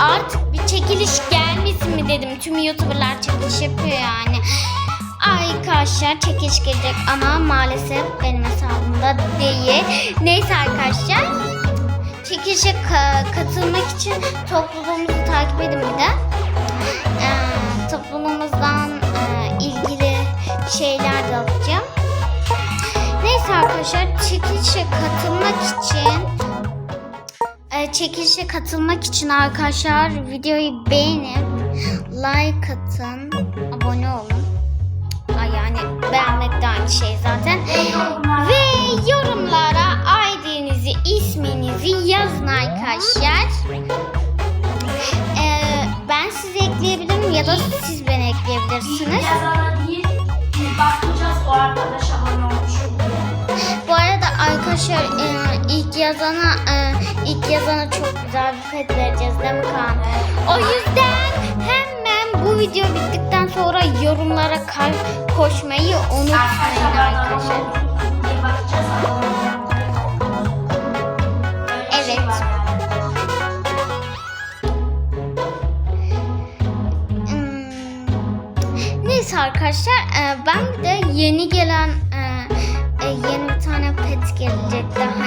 artık bir çekiliş gelmesin mi dedim. Tüm YouTuber'lar çekiliş yapıyor yani. Arkadaşlar çekiliş gelecek ama maalesef benim hesabımda değil. Neyse arkadaşlar. Çekilişe ka- katılmak için topluluğumuzu takip edin bir de. Ee, topluluğumuzdan e, ilgili şeyler de alacağım. Neyse arkadaşlar çekilişe katılmak için çekilişe katılmak için arkadaşlar videoyu beğenip like atın, abone olun. Ay yani beğenmek de aynı şey zaten. Ve yorumlara ID'nizi, isminizi yazın arkadaşlar. Ee, ben sizi ekleyebilirim ya da siz beni ekleyebilirsiniz. Bakacağız o arkadaş abone olmuş. Bu arada arkadaşlar e, ilk yazana e, ilk yazana çok güzel bir pet vereceğiz değil mi Kaan? O yüzden hemen bu video bittikten sonra yorumlara kalp koşmayı unutmayın Arkadaşlar Evet. Hmm. Neyse arkadaşlar e, ben de yeni gelen e, e, yeni bir tane pet gelecekti. Hani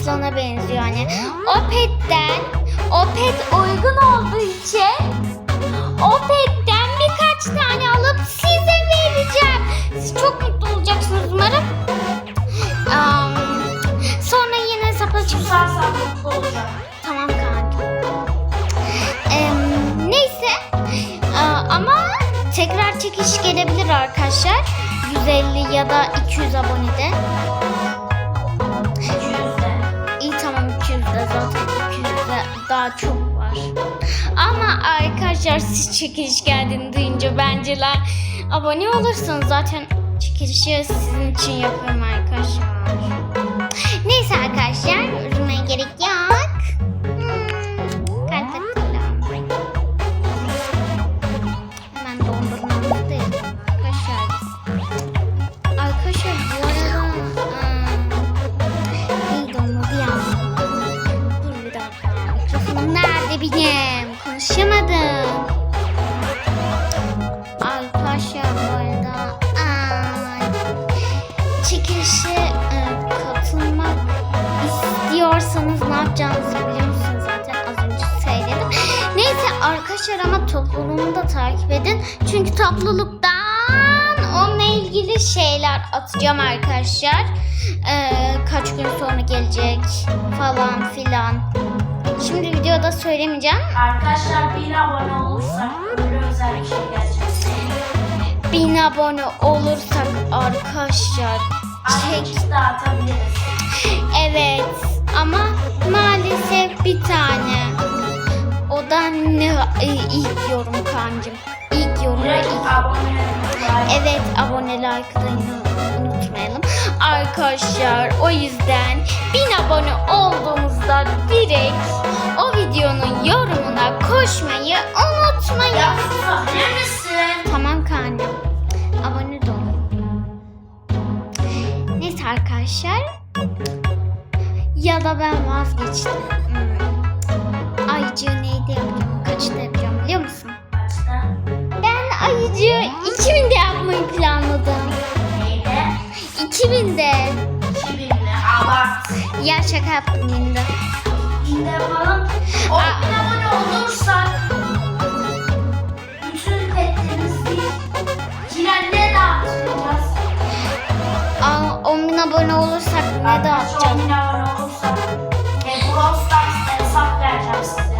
aslana benziyor hani. O petten o pet uygun olduğu için o petten birkaç tane alıp size vereceğim. Siz çok mutlu olacaksınız umarım. Am, sonra yine hesap açıp Susarsan mutlu olacağım. Tamam kanka. Em, neyse Aa, ama tekrar çekiş gelebilir arkadaşlar. 150 ya da 200 abonede. Daha çok var. Ama arkadaşlar siz çekiliş geldiğini duyunca benceler abone olursanız zaten çekilişi sizin için yapıyorum arkadaşlar. Neyse arkadaşlar çekilişe e, katılmak istiyorsanız ne yapacağınızı biliyorsunuz zaten az önce söyledim. Neyse arkadaşlar ama topluluğumu da takip edin. Çünkü topluluktan onunla ilgili şeyler atacağım arkadaşlar. Ee, kaç gün sonra gelecek falan filan. Şimdi videoda söylemeyeceğim. Arkadaşlar bir abone olursak öyle özel bir şey gelecek. Bin abone olursak arkadaşlar çek dağıtabiliriz. Evet ama maalesef bir tane. O da ne e, ilk yorum kancım. İlk yorum ve Direkt ilk. abone Evet abone like'da unutmayalım. Arkadaşlar o yüzden bin abone olduğumuzda direkt o videonun yorumuna koşmayı unutmayın. Ya? Tamam kancım. Arkadaşlar. Ya da ben vazgeçtim. Hmm. Ayıcığı neydi yapacağım? Kaçta yapacağım biliyor musun? Başta Ben ayıcığı 2000'de yapmayı planladım. neydi? 2000'de. 2000'li abart. Ya şaka yaptım yine de. Yine yapalım. 10 bin abone olursak bin abone olursak ne Arkadaşlar 10 dağıtacağım? bin abone olursak e, Brawl Stars'ta hesap vereceğim size.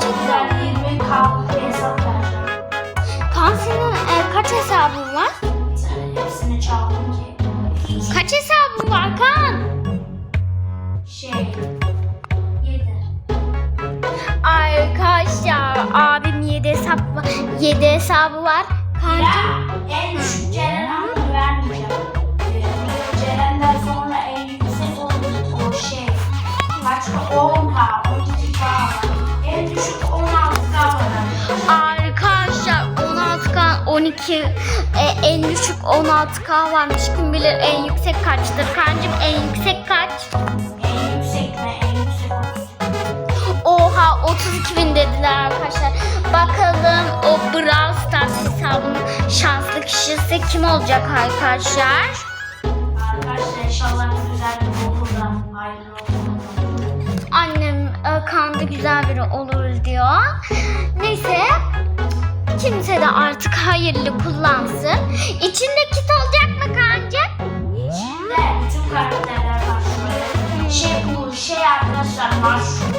Çok güzel 20 k hesap vereceğim. Kaan senin e, kaç hesabın var? Bir tane hepsini çaldım ki. Kaç hesabın var Kaan? Şey. 7. Arkadaşlar abim 7 hesap 7 hesabı var. Kancım en düşük düşük 16k var. arkadaşlar 16 kan 12 e, en düşük 16K varmış. Kim bilir en yüksek kaçtır. Kancım en yüksek kaç? En yüksek mi? En yüksek olsun. Oha 32 bin dediler arkadaşlar. Bakalım o Brawl Stars hesabının şanslı kişisi kim olacak arkadaşlar? Arkadaşlar inşallah güzel bir olur da hayırlı olur. Annem e, Kaan da güzel biri olur diyor. Neyse kimse de artık hayırlı kullansın. İçinde kit olacak mı Kaan'cığım? İçinde bütün karakterler var. Şey bu şey arkadaşlar mushroom.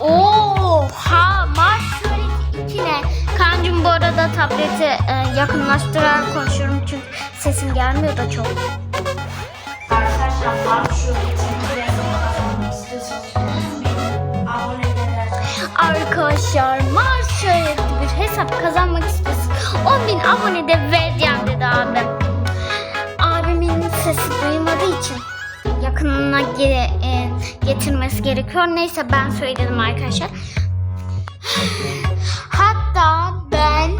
Oha Marshmallow içine. Kancım bu arada tableti e, yakınlaştırarak konuşuyorum çünkü sesim gelmiyor da çok. Arkadaşlar mushroom ederseniz. Arkadaşlar bir hesap kazanmak istiyorsun. 10.000 abone de vereceğim dedi abim. Abimin sesi duymadığı için yakınına geri, e, getirmesi gerekiyor. Neyse ben söyledim arkadaşlar. Hatta ben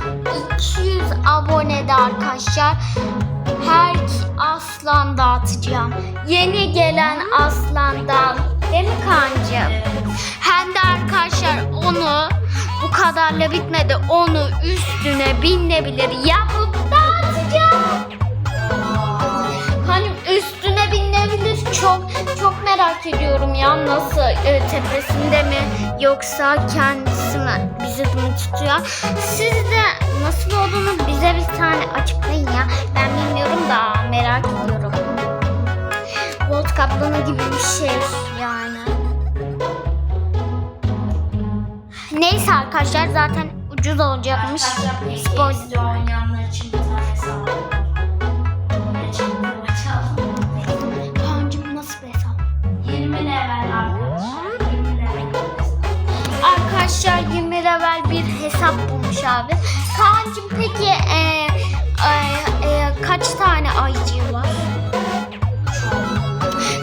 200 abonede arkadaşlar her aslan dağıtacağım. Yeni gelen aslandan. Değil mi kancım? Hem de arkadaşlar onu bu kadarla bitmedi. Onu üstüne binebilir yapıp dağıtacağım. Hani üstüne binebilir çok çok merak ediyorum ya nasıl e, tepesinde mi yoksa kendisi mi bizi mi tutuyor? Siz de nasıl olduğunu bize bir tane açıklayın ya. Ben bilmiyorum da merak ediyorum. Volt kaplama gibi bir şey Neyse arkadaşlar zaten ucuz olacakmış. PKX'de oynayanlar için bir tane hesap nasıl bir hesap? 20 level arkadaşlar. 20 level hesap. Arkadaşlar 20 level bir hesap bulmuş abi. Kaan'cım peki e, e, e, kaç tane ayıcığı var?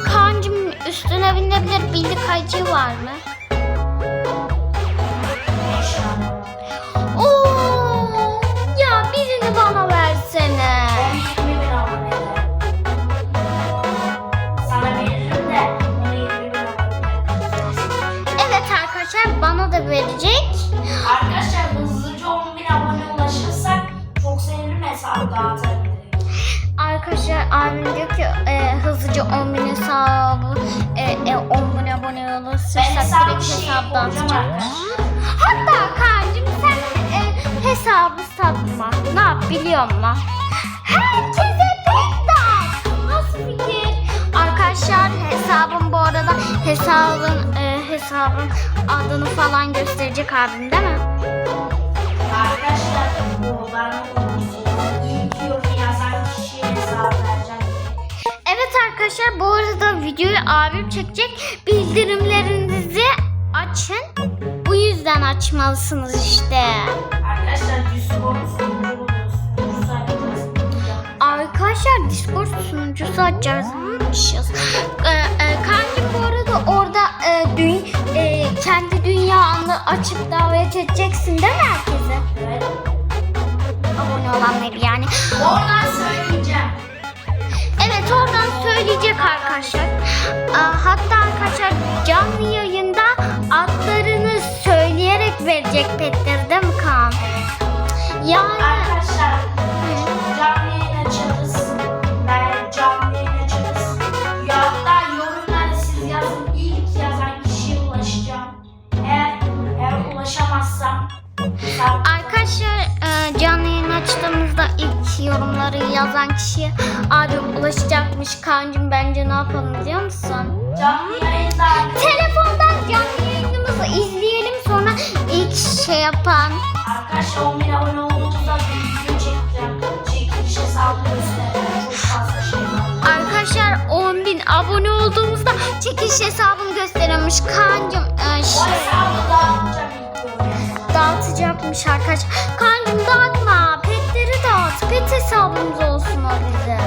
Kaan'cım üstüne binebilir bildik ayıcığı var mı? Abim diyor ki e, hızlıca 10 bin hesabı e, e, 10 bin abone olursa Ben hesabı direkt şey hesaptan arkadaşlar. Hatta Kaan'cığım sen e, hesabı satma. Ne yap biliyor musun? Herkese pek dağıt. Nasıl fikir? Arkadaşlar hesabım bu arada hesabın e, hesabın adını falan gösterecek abim değil mi? Arkadaşlar bu bana arkadaşlar bu arada videoyu abim çekecek. Bildirimlerinizi açın. Bu yüzden açmalısınız işte. Arkadaşlar Discord sunucu. Arkadaşlar Discord sunucusu açacağız. Ee, e, Kancım bu arada orada e, dü- e, kendi dünyanı açıp davet edeceksin değil mi herkese? Evet. Abone olanları yani. Oradan söyleyeceğim. Söyleyecek arkadaşlar. Hatta arkadaşlar canlı yayında adlarını söyleyerek verecek petleri değil mi Kaan? Yani Arkadaşlar. Ben canlı yayın. Ya hatta yorumlara siz yazın. İlk yazan kişiye ulaşacağım. Eğer eğer ulaşamazsam Arkadaşlar e, canlı yayın açtığımızda ilk yorumları yazan kişiye abi ulaşacakmış Kaan'cım bence ne yapalım biliyor musun? canlı yayında Telefondan canlı yayınımızı izleyelim sonra ilk şey yapan arkadaşlar 10 bin abone olduğumuzda bir video çekeceğim. Çekiliş hesabı göstereceğim. Çok fazla şey var. arkadaşlar 10.000 abone olduğumuzda çekiliş hesabını gösteriyormuş Kaan'cım e, O hesabı ilk yorum yapacakmış arkadaş. Kancım dağıtma. Petleri dağıt. Pet hesabımız olsun o bize.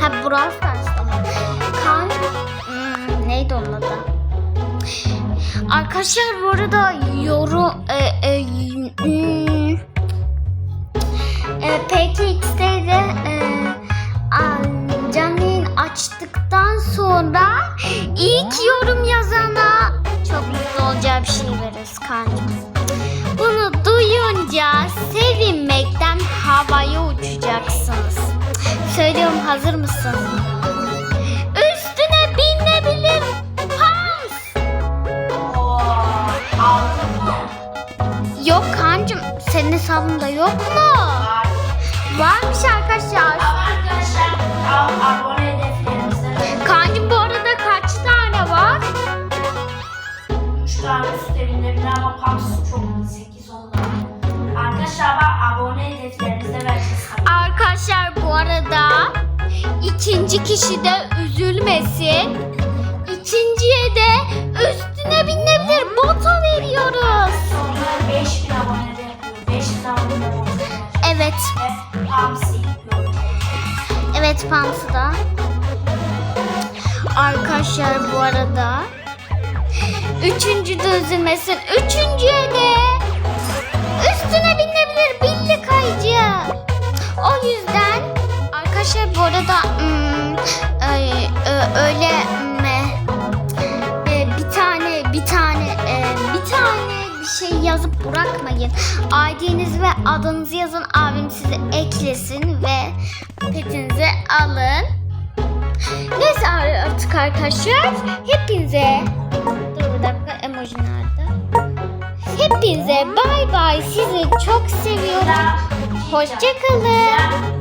Ha Brawl Stars tamam. Kancım hmm, neydi onun adı? Arkadaşlar bu arada yoru e, e, hmm. e, peki X'teydi e, canlı açtıktan sonra ilk yorum yazana çok mutlu olacağım şimdi kancım. Bunu duyunca sevinmekten havaya uçacaksınız. Söylüyorum hazır mısın? Üstüne binebilir. Mı? Yok kancım senin hesabında yok mu? Var. Varmış arkadaşlar. Arkadaşlar abone 3 tane üst evinde ama Pams çok 8 oldu. Arkadaşlar bak abone hedeflerimizde vereceğiz. Arkadaşlar bu arada ikinci kişi de üzülmesin. İkinciye de üstüne binebilir bota veriyoruz. Sonra 5000 abonede yapıyor. 5000 abonede yapıyor. Evet, Ve yapıyor. evet Pamsı da. Arkadaşlar bu arada üçüncü de üzülmesin. Üçüncüye de üstüne binebilir billi kayıcı. O yüzden arkadaşlar bu arada hmm, öyle? E, bir tane bir tane e, bir tane bir şey yazıp bırakmayın. ID'nizi ve adınızı yazın. Abim sizi eklesin ve petinizi alın. Neyse artık arkadaşlar hepinize orijinalde. Hepinize bay bay. Sizi çok seviyorum. Hoşçakalın.